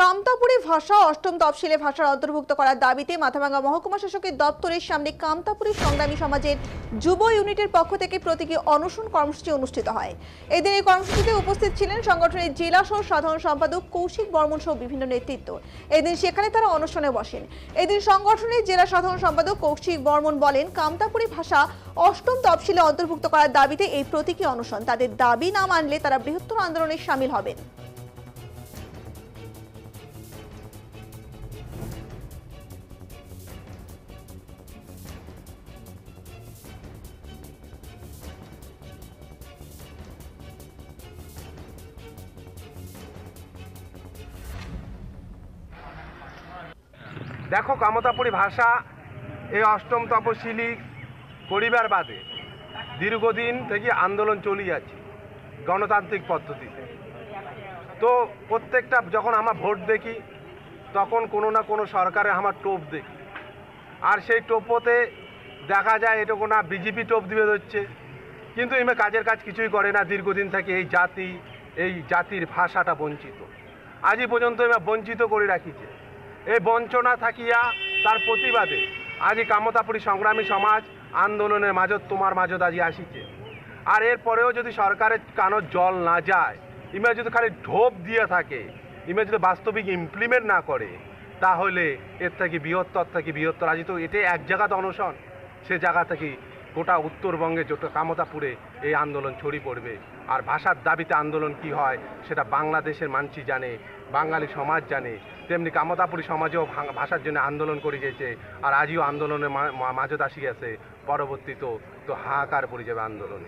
কামতাপুরী ভাষা অষ্টম তফসিলে ভাষার অন্তর্ভুক্ত করার দাবিতে মাথাভাঙ্গা মহকুমা শাসকের দপ্তরের সামনে কামতাপুরী সংগ্রামী সমাজের যুব ইউনিটের পক্ষ থেকে প্রতীকী অনশন কর্মসূচি অনুষ্ঠিত হয়। এদিন এই কর্মসূচিতে উপস্থিত ছিলেন সংগঠনের জেলা সহ সাধারণ সম্পাদক কৌশিক বর্মন সহ বিভিন্ন নেতৃত্ব। এদিন সেখানে তারা অনশনে বসেন। এদিন সংগঠনের জেলা সাধারণ সম্পাদক কৌশিক বর্মন বলেন, কামতাপুরী ভাষা অষ্টম তফসিলে অন্তর্ভুক্ত করার দাবিতে এই প্রতীকী অনশন। তাদের দাবি না মানলে তারা বৃহত্তর আন্দোলনে সামিল হবেন। দেখো কামতাপুরী ভাষা এই অষ্টম তপশিলি পরিবার বাদে দীর্ঘদিন থেকে আন্দোলন চলে যাচ্ছে গণতান্ত্রিক পদ্ধতিতে তো প্রত্যেকটা যখন আমার ভোট দেখি, তখন কোনো না কোনো সরকারে আমার টোপ দেখি। আর সেই টোপতে দেখা যায় এটুকু না বিজেপি টোপ দিবে হচ্ছে কিন্তু এমনি কাজের কাজ কিছুই করে না, দীর্ঘদিন থেকে এই জাতি, এই জাতির ভাষাটা বঞ্চিত। আজই পর্যন্ত এবার বঞ্চিত করে রাখিছে। এই বঞ্চনা থাকিয়া তার প্রতিবাদে আজি কামতাপুরী সংগ্রামী সমাজ আন্দোলনের মাঝত তোমার মাঝত আজি আসিছে। আর এরপরেও যদি সরকারের কানোর জল না যায় ইমে যদি খালি ঢোপ দিয়ে থাকে ইমে যদি বাস্তবিক ইমপ্লিমেন্ট না করে, তাহলে এর থেকে বৃহত্তর থেকে বৃহত্তর, আজি তো এটাই এক জায়গাতে অনশন, সে জায়গা থেকে গোটা উত্তরবঙ্গে যত কামতাপুরে এই আন্দোলন ছড়িয়ে পড়বে, আর ভাষার দাবিতে আন্দোলন কি হয় সেটা বাংলাদেশের মানছি জানে, বাঙালি সমাজ জানে, তেমনি কামতাপুরি সমাজেও ভাষার জন্য আন্দোলন করে গেছে আর আজও আন্দোলনের মাঝত আসি গেছে পরবর্তী তো তো হাহাকার পড়ে যাবে আন্দোলনে।